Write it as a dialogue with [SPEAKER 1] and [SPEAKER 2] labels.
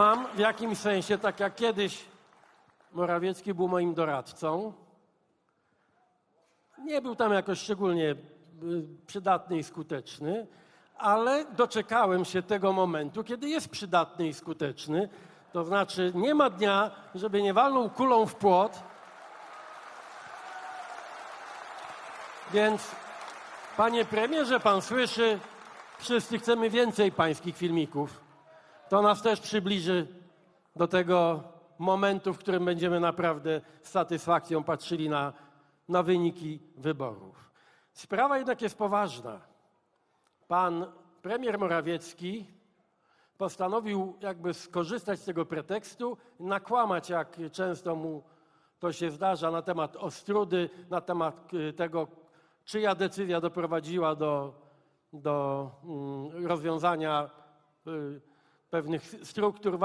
[SPEAKER 1] mam w jakimś sensie, tak jak kiedyś Morawiecki był moim doradcą. Nie był tam jakoś szczególnie y, przydatny i skuteczny, ale doczekałem się tego momentu, kiedy jest przydatny i skuteczny. To znaczy, nie ma dnia, żeby nie walnął kulą w płot. Więc, panie premierze, pan słyszy, wszyscy chcemy więcej pańskich filmików. To nas też przybliży do tego momentu, w którym będziemy naprawdę z satysfakcją patrzyli na, na wyniki wyborów. Sprawa jednak jest poważna. Pan premier Morawiecki postanowił jakby skorzystać z tego pretekstu, nakłamać, jak często mu to się zdarza, na temat Ostrudy, na temat y, tego, czyja decyzja doprowadziła do, do mm, rozwiązania y, pewnych struktur